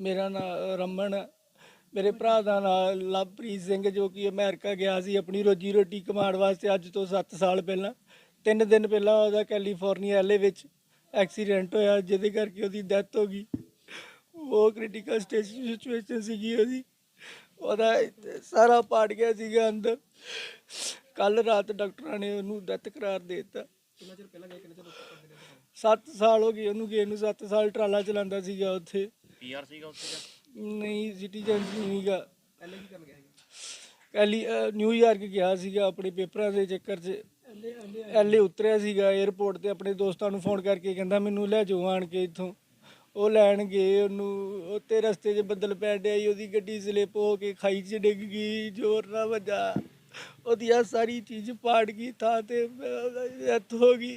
ਮੇਰਾ ਨਾਮ ਰਮਨ। ਮੇਰੇ ਭਰਾ ਦਾ ਨਾਮ ਲਵਪ੍ਰੀਤ ਸਿੰਘ ਜੋ ਕਿ ਅਮਰੀਕਾ ਗਿਆ ਸੀ ਆਪਣੀ ਰੋਜੀ ਰੋਟੀ ਕਮਾਉਣ ਵਾਸਤੇ ਅੱਜ ਤੋਂ 7 ਸਾਲ ਪਹਿਲਾਂ। ਤਿੰਨ ਦਿਨ ਪਹਿਲਾਂ ਉਹਦਾ ਕੈਲੀਫੋਰਨੀਆ ਐਲਏ ਵਿੱਚ ਐਕਸੀਡੈਂਟ ਹੋਇਆ ਜਿਹਦੇ ਕਰਕੇ ਉਹਦੀ ਡੈਥ ਹੋ ਗਈ। ਉਹ ਕ੍ਰਿਟੀਕਲ ਸਟੇਜ ਸਿਚੁਏਸ਼ਨ ਸੀਗੀ ਉਹਦੀ। ਉਹਦਾ ਸਾਰਾ ਪਾੜ ਗਿਆ ਸੀਗਾ ਅੰਦਰ। ਕੱਲ ਰਾਤ ਡਾਕਟਰਾਂ ਨੇ ਉਹਨੂੰ ਡੈਥ ਕਰਾਰ ਦੇ ਦਿੱਤਾ। ਕਿੰਨਾ ਚਿਰ ਪਹਿਲਾਂ ਗਏ ਕਿੰਨਾ ਚਿਰ ਉੱਪਰ ਕਰਦੇ ਰਹੇ? 7 ਸਾਲ ਹੋ ਗਏ ਉਹਨੂੰ ਗਏ ਨੂੰ। 7 ਸਾਲ ਟਰਾਲਾ ਚਲਾਉਂਦਾ ਸੀਗਾ ਉੱਥੇ। ਪੀਆਰ ਸੀਗਾ ਉੱਥੇ ਦਾ ਨਹੀਂ ਸਿਟੀਜ਼ਨ ਨਹੀਂਗਾ ਪਹਿਲੇ ਕੀ ਕਰਨ ਗਿਆ ਕੱਲੀ ਨਿਊਯਾਰਕ ਗਿਆ ਸੀਗਾ ਆਪਣੇ ਪੇਪਰਾਂ ਦੇ ਚੱਕਰ 'ਚ। ਐਲੇ ਉਤਰਿਆ ਸੀਗਾ 에ਅਰਪੋਰਟ ਤੇ ਆਪਣੇ ਦੋਸਤਾਂ ਨੂੰ ਫੋਨ ਕਰਕੇ ਕਹਿੰਦਾ ਮੈਨੂੰ ਲੈ ਜਾਓ ਆਣ ਕੇ ਇੱਥੋਂ। ਉਹ ਲੈਣ ਗਏ, ਉਹਨੂੰ ਉੱਤੇ ਰਸਤੇ 'ਚ ਬੱਦਲ ਪੈਣ ਡਿਆ ਸੀ, ਉਹਦੀ ਗੱਡੀ ਸਲਿੱਪ ਹੋ ਕੇ ਖਾਈ 'ਚ ਡਿੱਗ ਗਈ, ਜ਼ੋਰ ਨਾਲ ਵੱਜਾ। ਉਹਦੀ ਆਹ ਸਾਰੀ ਚੀਜ਼ ਪਾੜ ਗਈ, ਥਾਂ ਤੇ ਡੈਥ ਹੋ ਗਈ।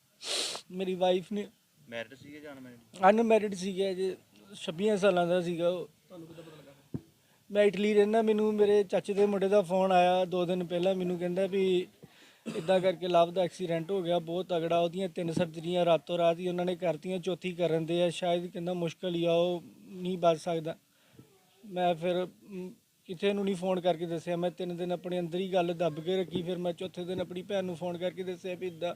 ਮੇਰੀ ਵਾਈਫ ਨੇ ਮੈਰਿਡ ਸੀਗੇ ਜਾਂ ਅਨਮੈਰਿਡ ਅਨਮੈਰਿਡ ਸੀਗਾ ਜੇ 26 ਸਾਲਾਂ ਦਾ ਸੀਗਾ ਉਹ। ਤੁਹਾਨੂੰ ਕਿੱਦਾਂ ਪਤਾ ਲੱਗਾ? ਮੈਂ ਇਟਲੀ ਰਹਿਣਾ ਮੈਨੂੰ ਮੇਰੇ ਚਾਚੇ ਦੇ ਮੁੰਡੇ ਦਾ ਫੋਨ ਆਇਆ ਦੋ ਦਿਨ ਪਹਿਲਾਂ ਮੈਨੂੰ ਕਹਿੰਦਾ ਵੀ ਇਦਾਂ ਕਰਕੇ ਲਵ ਦਾ ਐਕਸੀਡੈਂਟ ਹੋ ਗਿਆ ਬਹੁਤ ਤਗੜਾ ਉਹਦੀਆਂ ਤਿੰਨ ਸਰਜਰੀਆਂ ਰਾਤੋਂ ਰਾਤ ਹੀ ਉਹਨਾਂ ਨੇ ਕਰਤੀਆਂ ਚੌਥੀ ਕਰਨ ਦੇ ਆ ਸ਼ਾਇਦ ਕਹਿੰਦਾ ਮੁਸ਼ਕਲ ਹੀ ਆ ਉਹ ਨਹੀਂ ਬਚ ਸਕਦਾ। ਮੈਂ ਫਿਰ ਮ, ਕਿਸੇ ਨੂੰ ਨਹੀਂ ਫੋਨ ਕਰਕੇ ਦੱਸਿਆ ਮੈਂ ਤਿੰਨ ਦਿਨ ਆਪਣੇ ਅੰਦਰ ਹੀ ਗੱਲ ਦੱਬ ਕੇ ਰੱਖੀ ਫਿਰ ਮੈਂ ਚੌਥੇ ਦਿਨ ਆਪਣੀ ਭੈਣ ਨੂੰ ਫੋਨ ਕਰਕੇ ਦੱਸਿਆ ਵੀ ਇਦਾਂ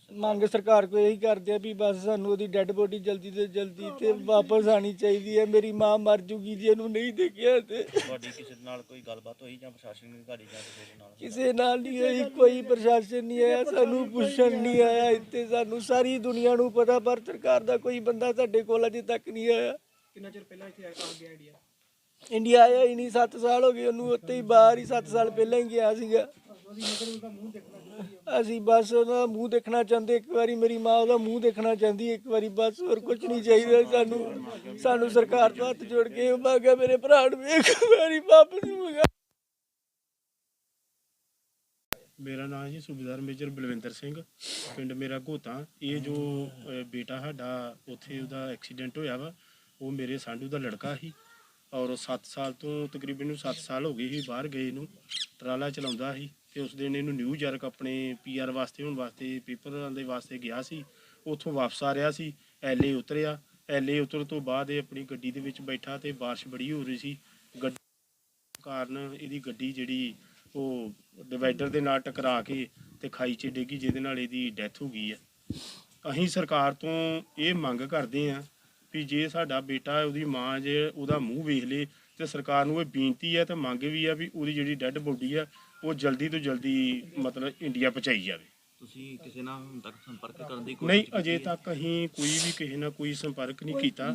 ਮੰਗ ਸਰਕਾਰ ਕੋਲ ਇਹੀ ਕਰਦੇ ਆ ਵੀ ਬਸ ਸਾਨੂੰ ਉਹਦੀ ਡੈੱਡ ਬੋਡੀ ਜਲਦੀ ਤੋਂ ਜਲਦੀ ਤੇ ਵਾਪਸ ਆਣੀ ਚਾਹੀਦੀ ਹੈ। ਮੇਰੀ ਮਾਂ ਮਰ ਜੂਗੀ ਜੇ ਇਹਨੂੰ ਨਹੀਂ ਦੇਖਿਆ ਤੇ। ਤੁਹਾਡੀ ਕਿਸੇ ਨਾਲ ਕੋਈ ਗੱਲਬਾਤ ਹੋਈ ਜਾਂ ਪ੍ਰਸ਼ਾਸਨ ਦੀ ਤੁਹਾਡੀ ਜਾਂ ਕਿਸੇ ਦੇ ਨਾਲ? ਕਿਸੇ ਨਾਲ ਨਹੀਂ ਹੋਈ ਕੋਈ ਪ੍ਰਸ਼ਾਸਨ ਨਹੀਂ ਆਇਆ ਸਾਨੂੰ ਪੁੱਛਣ ਨਹੀਂ ਆਇਆ ਇੱਥੇ ਸਾਨੂੰ। ਸਾਰੀ ਦੁਨੀਆ ਨੂੰ ਪਤਾ ਪਰ ਸਰਕਾਰ ਦਾ ਕੋਈ ਬੰਦਾ ਸਾਡੇ ਕੋਲ ਅਜੇ ਤੱਕ ਨਹੀਂ ਆਇਆ। ਕਿੰਨਾ ਚਿਰ ਪਹਿਲਾਂ ਇੱਥੇ ਆ ਆ ਗਿਆ ਇੰਡੀਆ ਇੰਡੀਆ ਆਇਆ ਹੀ ਨਹੀਂ 7 ਸਾਲ ਹੋ ਗਏ ਉਹਨੂੰ ਉੱਥੇ ਹੀ ਬਾਹਰ ਹੀ 7 ਸਾਲ ਪਹਿਲਾਂ ਹੀ ਗਿਆ ਸੀਗਾ। ਅਸੀਂ ਬਸ ਉਹਦਾ ਮੂੰਹ ਦੇਖਣਾ ਚਾਹੁੰਦੇ ਇੱਕ ਵਾਰੀ ਮੇਰੀ ਮਾਂ ਉਹਦਾ ਮੂੰਹ ਦੇਖਣਾ ਚਾਹੁੰਦੀ ਇੱਕ ਵਾਰੀ ਬਸ ਹੋਰ ਕੁਝ ਨਹੀਂ ਚਾਹੀਦਾ ਸਾਨੂੰ। ਸਾਨੂੰ ਸਰਕਾਰ ਤੋਂ ਹੱਥ ਜੋੜ ਕੇ ਮੰਗਾ ਮੇਰੇ ਭਰਾ ਨੂੰ ਇੱਕ ਵਾਰੀ ਵਾਪਸ ਮੰਗਾ ਮੇਰਾ ਨਾਮ ਜੀ ਸੂਬੇਦਾਰ ਮੇਜਰ ਬਲਵਿੰਦਰ ਸਿੰਘ ਪਿੰਡ ਮੇਰਾ ਘੋਤਾ ਇਹ ਜੋ ਬੇਟਾ ਸਾਡਾ ਉੱਥੇ ਉਹਦਾ ਐਕਸੀਡੈਂਟ ਹੋਇਆ ਵਾ ਉਹ ਮੇਰੇ ਸਾਂਢੂ ਦਾ ਲੜਕਾ ਸੀ ਔਰ 7 ਸਾਲ ਤੋਂ ਤਕਰੀਬਨ ਨੂੰ 7 ਸਾਲ ਹੋ ਗਏ ਸੀ ਬਾਹਰ ਗਏ ਨੂੰ ਟਰਾਲਾ ਚਲਾਉਂਦਾ ਸੀ। ਤੇ ਉਸ ਦਿਨ ਇਹਨੂੰ ਨਿਊਯਾਰਕ ਆਪਣੇ ਪੀਆਰ ਵਾਸਤੇ, ਹੋਣ ਵਾਸਤੇ ਪੇਪਰਾਂ ਦੇ ਵਾਸਤੇ ਗਿਆ ਸੀ। ਉੱਥੋਂ ਵਾਪਸ ਆ ਰਿਹਾ ਸੀ ਐਲਏ ਉਤਰਿਆ। ਐਲਏ ਉਤਰਨ ਤੋਂ ਬਾਅਦ ਇਹ ਆਪਣੀ ਗੱਡੀ ਦੇ ਵਿੱਚ ਬੈਠਾ ਤੇ ਬਾਰਿਸ਼ ਬੜੀ ਹੋ ਰਹੀ ਸੀ। ਗੱਡੀ ਕਾਰਨ ਇਹਦੀ ਗੱਡੀ ਜਿਹੜੀ ਉਹ ਡਿਵਾਈਡਰ ਦੇ ਨਾਲ ਟਕਰਾ ਕੇ ਤੇ ਖਾਈ 'ਚ ਡਿੱਗੀ, ਜਿਹਦੇ ਨਾਲ ਇਹਦੀ ਡੈਥ ਹੋ ਗਈ ਹੈ ਅਸੀਂ ਸਰਕਾਰ ਤੋਂ ਇਹ ਮੰਗ ਕਰਦੇ ਹਾਂ ਵੀ ਜੇ ਸਾਡਾ ਬੇਟਾ ਉਹਦੀ ਮਾਂ ਜੇ ਉਹਦਾ ਮੂੰਹ ਵੇਖ ਲੇ ਤੇ ਸਰਕਾਰ ਨੂੰ ਇਹ ਬੇਨਤੀ ਹੈ ਤੇ ਮੰਗ ਵੀ ਆ ਵੀ ਉਹਦੀ ਜਿਹੜੀ ਡੈੱਡ ਬੋਡੀ ਆ ਉਹ ਜਲਦੀ ਤੋਂ ਜਲਦੀ ਮਤਲਬ ਇੰਡੀਆ ਪਹੁੰਚਾਈ ਜਾਵੇ। ਤੁਸੀਂ ਕਿਸੇ ਨਾਲ ਹੁਣ ਤੱਕ ਸੰਪਰਕ ਕਰਨ ਦੀ ਨਹੀਂ ਅਜੇ ਤੱਕ ਅਸੀਂ ਕੋਈ ਵੀ ਕਿਸੇ ਨਾਲ ਕੋਈ ਸੰਪਰਕ ਨਹੀਂ ਕੀਤਾ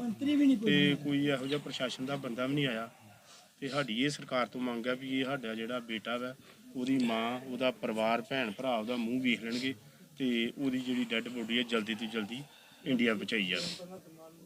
ਤੇ ਕੋਈ ਇਹੋ ਜਿਹਾ ਪ੍ਰਸ਼ਾਸਨ ਦਾ ਬੰਦਾ ਵੀ ਨਹੀਂ ਆਇਆ। ਤੇ ਸਾਡੀ ਇਹ ਸਰਕਾਰ ਤੋਂ ਮੰਗ ਹੈ ਵੀ ਇਹ ਸਾਡਾ ਜਿਹੜਾ ਬੇਟਾ ਵਾ ਉਹਦੀ ਮਾਂ ਉਹਦਾ ਪਰਿਵਾਰ ਭੈਣ ਭਰਾ ਉਹਦਾ ਮੂੰਹ ਵੇਖ ਲੈਣਗੇ ਤੇ ਉਹਦੀ ਜਿਹੜੀ ਡੈੱਡ ਬੋਡੀ ਹੈ ਜਲਦੀ ਤੋਂ ਜਲਦੀ ਇੰਡੀਆ ਪਹੁੰਚਾਈ ਜਾਵੇ।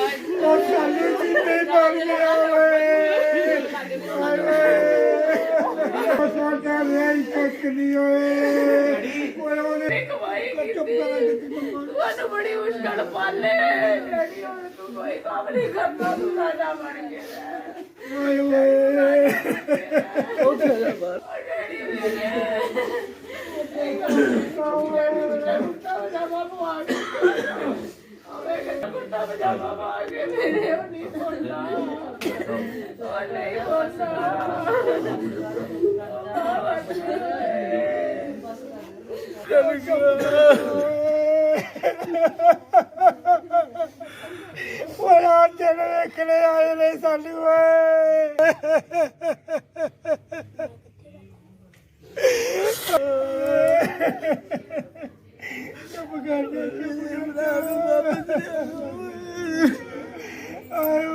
ਉਹ ਸਾਨੂੰ ਕਿੰਨੇ ਕਰ ਲਿਆ ਓਏ ਓਏ ਸਾਡਾ ਲਈ ਕੁਛ ਨਹੀਂ ਓਏ ਕੋਈ ਉਹਨੇ ਚੁੱਪ ਕਰ ਦਿੱਤੀ ਤੁਹਾਨੂੰ ਬੜੀ ਮੁਸ਼ਕਲ ਪਾਲੇ ਡੈਡੀ ਹੁਣ ਤੂੰ ਕੋਈ ਕੰਮ ਨਹੀਂ ਕਰਦਾ ਤੂੰ ਸਾਡਾ ਬਣ ਗਿਆ ਓਏ ਓਏ ਉਹ ਤੇਰਾ ਬਾਰ ਡੈਡੀ ਮੇਰੇ ਉੱਥੇ ਜਾ ਬਾਹਰ ਬੜਾ ਦਿਨ ਵੇਖਣੇ ਆਏ ਨੇ ਸਾਨੂੰ ਓਏ ਚੁੱਪ ਕਰ ਜਾ, ਚੁੱਪ ਕਰ ਜਾ। ਆਏ